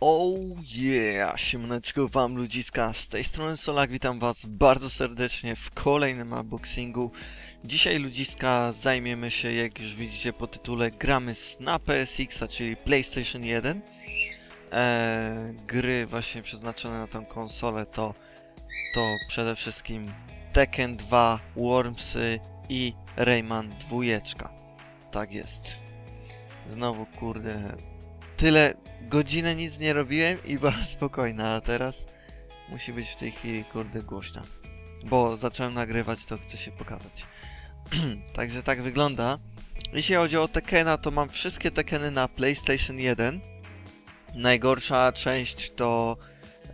Oh yeah! Siemaneczko wam ludziska, z tej strony Solak, witam was bardzo serdecznie w kolejnym unboxingu. Dzisiaj ludziska zajmiemy się, jak już widzicie po tytule, gramy z- na PSX, czyli PlayStation 1. Eee, gry właśnie przeznaczone na tą konsolę to, to przede wszystkim Tekken 2, Wormsy i Rayman 2. Tak jest. Znowu kurde, tyle godzinę nic nie robiłem i była spokojna, a teraz musi być w tej chwili kurde głośna. Bo zacząłem nagrywać, to chcę się pokazać. Także tak wygląda. Jeśli chodzi o Tekena, to mam wszystkie Tekeny na PlayStation 1. Najgorsza część to...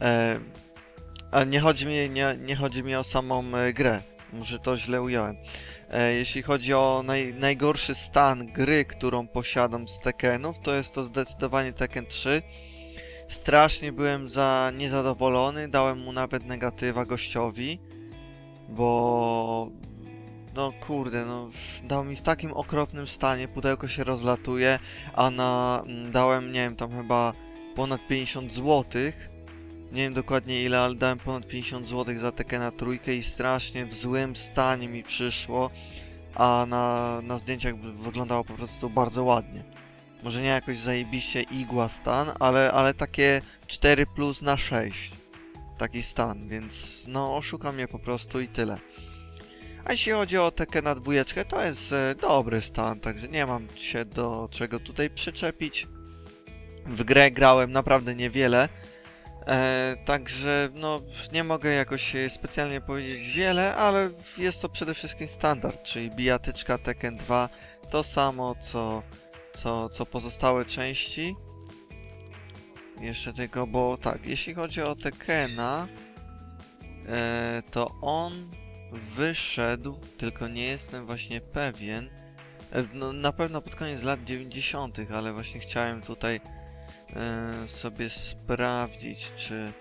E, nie chodzi, mi, nie, nie chodzi mi o samą e, grę. Może to źle ująłem. E, jeśli chodzi o naj, najgorszy stan gry, którą posiadam z Tekkenów, to jest to zdecydowanie Tekken 3. Strasznie byłem za niezadowolony, dałem mu nawet negatywa gościowi, bo no kurde, no dał mi w takim okropnym stanie, pudełko się rozlatuje, a na dałem, nie wiem, tam chyba ponad 50 złotych. Nie wiem dokładnie ile, ale dałem ponad 50 zł za Tekkena trójkę i strasznie w złym stanie mi przyszło, a na, na zdjęciach wy- wyglądało po prostu bardzo ładnie. Może nie jakoś zajebiście igła stan, ale, ale takie 4 plus na 6. Taki stan, więc no oszuka mnie po prostu i tyle. A jeśli chodzi o Tekkena dwójeczkę, to jest e, dobry stan, także nie mam się do czego tutaj przyczepić. W grę grałem naprawdę niewiele, E, także no nie mogę jakoś specjalnie powiedzieć wiele, ale jest to przede wszystkim standard, czyli bijatyczka Tekken 2 to samo co, co, co pozostałe części. Jeszcze tylko, bo tak, jeśli chodzi o Tekkena, e, to on wyszedł, tylko nie jestem właśnie pewien. E, no, na pewno pod koniec lat 90., ale właśnie chciałem tutaj sobie sprawdzić, czy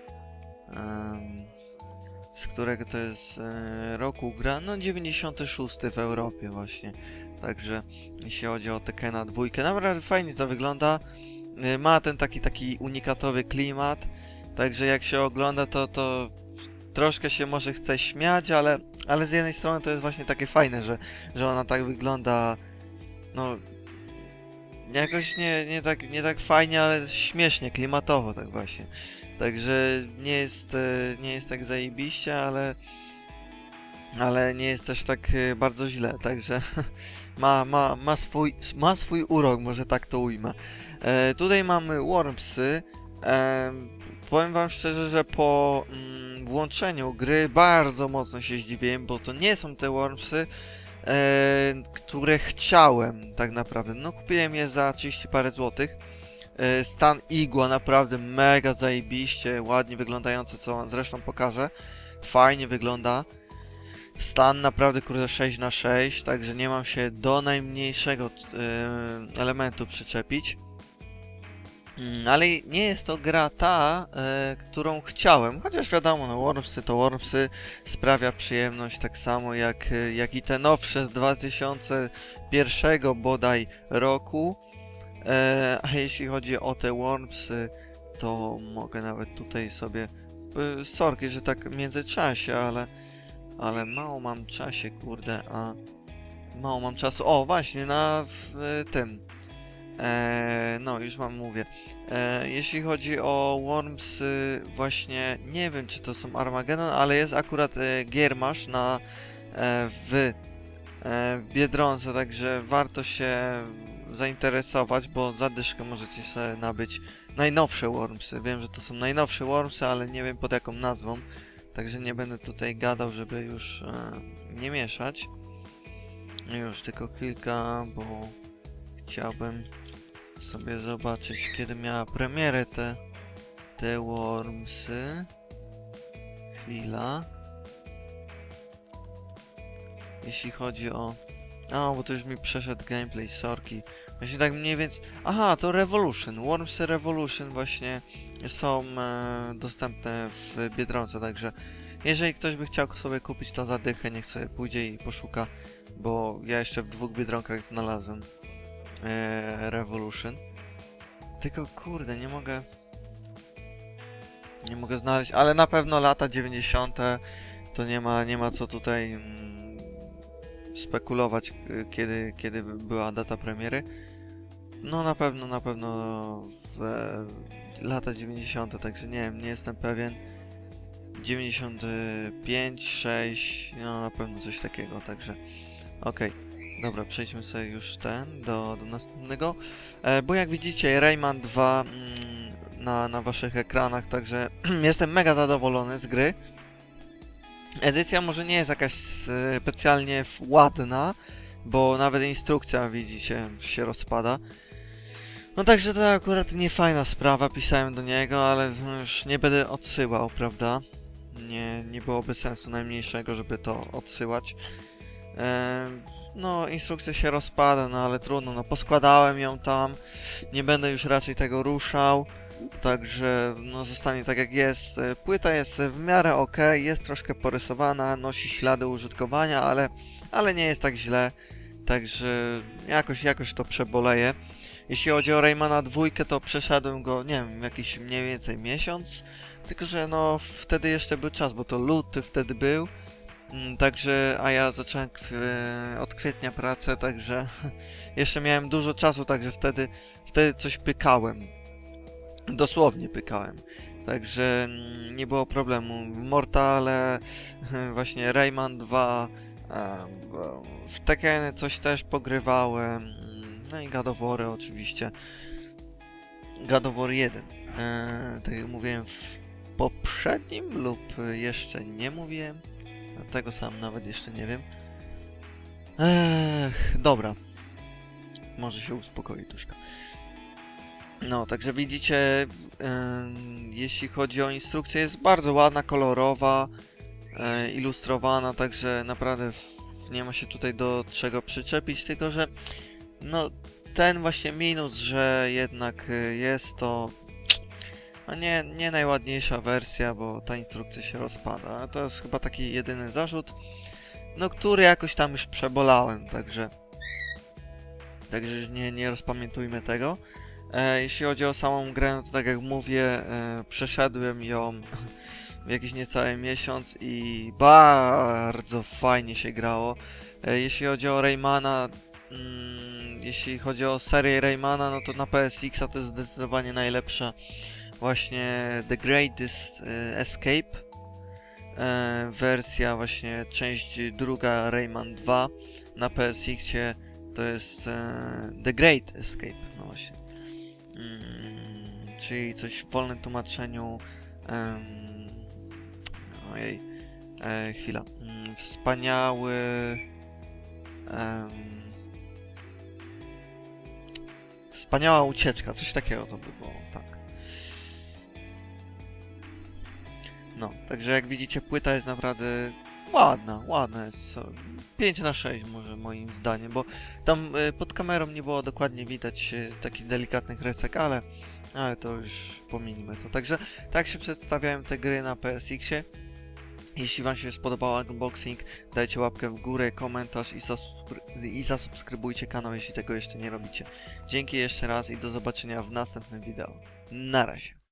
z którego to jest e, roku gra. No 96 w Europie właśnie. Także jeśli chodzi o Tekkena dwójkę, naprawdę fajnie to wygląda. E, Ma ten taki taki unikatowy klimat. Także jak się ogląda to to troszkę się może chce śmiać, ale, ale z jednej strony to jest właśnie takie fajne, że, że ona tak wygląda no jakoś nie, nie, tak, nie tak fajnie, ale śmiesznie, klimatowo tak właśnie. Także nie jest, e, nie jest tak zajebiście, ale ale nie jest też tak e, bardzo źle, także ma, ma, ma, swój, ma swój urok, może tak to ujmę. E, tutaj mamy Wormsy. E, powiem wam szczerze, że po mm, włączeniu gry bardzo mocno się zdziwiłem, bo to nie są te Wormsy, które chciałem tak naprawdę. No kupiłem je za 30 parę złotych. E, stan igła naprawdę mega zajebiście, ładnie wyglądające, co zresztą pokażę. Fajnie wygląda. Stan naprawdę kurde 6 na 6 także nie mam się do najmniejszego e, elementu przyczepić. Mm, Ale nie jest to gra ta, e, którą chciałem, chociaż wiadomo, no Wormsy to Wormsy, sprawia przyjemność tak samo jak, e, jak i te nowsze z 2001 bodaj roku. E, a jeśli chodzi o te Wormsy, to mogę nawet tutaj sobie. E, sorki, że tak w międzyczasie, ale. Ale mało mam czasie, kurde, a. Mało mam czasu. O, właśnie, na w, e, tym. E, no, już wam mówię. E, jeśli chodzi o Wormsy, właśnie nie wiem, czy to są Armageddon, ale jest akurat e, Giermasz na e, w e, Biedronce, także warto się zainteresować, bo za dyszkę możecie sobie nabyć najnowsze Wormsy. Wiem, że to są najnowsze Wormsy, ale nie wiem pod jaką nazwą, także nie będę tutaj gadał, żeby już e, nie mieszać. Już tylko kilka, bo chciałbym sobie zobaczyć, kiedy miała premierę te, te Wormsy. Chwila. Jeśli chodzi o... A, bo to już mi przeszedł gameplay, sorki. Właśnie tak mniej więcej... Aha, to Revolution. Wormsy Revolution właśnie są e, dostępne w Biedronce, także jeżeli ktoś by chciał sobie kupić to za dychę, niech sobie pójdzie i poszuka, bo ja jeszcze w dwóch Biedronkach znalazłem e, Revolution. Tylko kurde, nie mogę Nie mogę znaleźć, ale na pewno lata 90. to nie ma, nie ma co tutaj mm, spekulować, kiedy, kiedy by była data premiery. No na pewno, na pewno w e, lata 90. Także nie wiem, nie jestem pewien. 95, 6, no na pewno coś takiego, także okej. Dobra, przejdźmy sobie już ten do, do następnego. E, bo jak widzicie, Rayman 2 mm, na, na waszych ekranach, także jestem mega zadowolony z gry. Edycja może nie jest jakaś e, specjalnie ładna, bo nawet instrukcja, widzicie, się rozpada. No także to akurat nie fajna sprawa, pisałem do niego, ale już nie będę odsyłał, prawda? Nie, nie byłoby sensu najmniejszego, żeby to odsyłać. Em, no, instrukcja się rozpada, no ale trudno, no poskładałem ją tam, nie będę już raczej tego ruszał, także no zostanie tak jak jest. E, Płyta jest w miarę ok, jest troszkę porysowana, nosi ślady użytkowania, ale, ale nie jest tak źle, także jakoś, jakoś to przeboleję. Jeśli chodzi o Raymana dwójkę, to przeszedłem go, nie wiem, jakiś mniej więcej miesiąc, tylko że no wtedy jeszcze był czas, bo to luty wtedy był. Mm, Także, a ja zacząłem e, od kwietnia pracę, także jeszcze miałem dużo czasu, także wtedy, wtedy coś pykałem. Dosłownie pykałem. Także mm, nie było problemu. W Mortale, właśnie Rayman 2, e, w Tekkeny coś też pogrywałem. No i God oczywiście. God of War 1. E, tak jak mówiłem w poprzednim lub jeszcze nie mówiłem. Tego sam nawet jeszcze nie wiem. Ech, dobra. Może się uspokoi troszkę. No, także widzicie, jeśli chodzi o instrukcję, jest bardzo ładna, kolorowa, e, ilustrowana, także naprawdę nie ma się tutaj do czego przyczepić, tylko że no ten właśnie minus, że jednak e, jest to no nie, nie najładniejsza wersja, bo ta instrukcja się rozpada. To jest chyba taki jedyny zarzut, no który jakoś tam już przebolałem, także także nie, nie rozpamiętujmy tego. E, jeśli chodzi o samą grę, no to tak jak mówię, e, przeszedłem ją w jakiś niecały miesiąc i bardzo fajnie się grało. E, jeśli chodzi o Raymana, mm, jeśli chodzi o serię Raymana, no to na PSX to jest zdecydowanie najlepsza właśnie The Greatest e, Escape. E, wersja właśnie część druga Rayman 2 na PSX-ie to jest e, The Great Escape, no właśnie. Mm, czyli coś w wolnym tłumaczeniu. ojej, chwila. Mm, wspaniały. wspaniała ucieczka, coś takiego to by było, tak. No, także jak widzicie, płyta jest naprawdę ładna, ładna jest. co- 5 na 6 może moim zdaniem, bo tam y, pod kamerą nie było dokładnie widać y, takich delikatnych resek, ale, ale to już pominijmy to. Także tak się przedstawiają te gry na PSX-ie. Jeśli Wam się spodobał unboxing, dajcie łapkę w górę, komentarz i, zasubskry- i zasubskrybujcie kanał, jeśli tego jeszcze nie robicie. Dzięki jeszcze raz i do zobaczenia w następnym wideo. Na razie.